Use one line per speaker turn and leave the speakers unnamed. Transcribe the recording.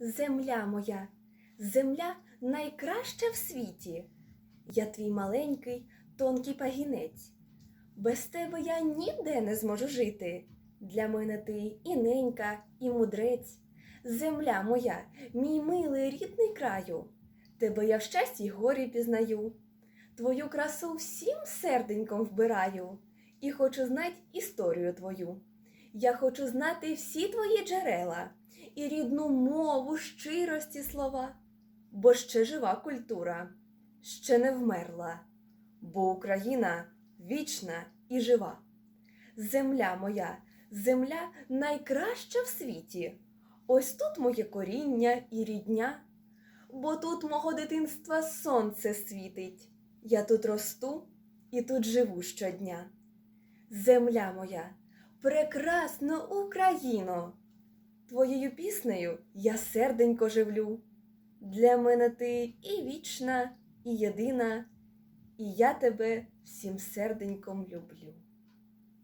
Земля моя, земля найкраща в світі. Я твій маленький, тонкий пагінець. Без тебе я ніде не зможу жити. Для мене ти і ненька, і мудрець. Земля моя, мій милий рідний краю. Тебе я в щасті й горі пізнаю. Твою красу всім серденьком вбираю, і хочу знать історію твою. Я хочу знати всі твої джерела, і рідну мову, щирості слова, бо ще жива культура, ще не вмерла, бо Україна вічна і жива. Земля моя, земля найкраща в світі. Ось тут моє коріння і рідня, бо тут мого дитинства сонце світить. Я тут росту і тут живу щодня. Земля моя, прекрасна Україно! Твоєю піснею я серденько живлю. Для мене ти і вічна, і єдина, і я тебе всім серденьком люблю.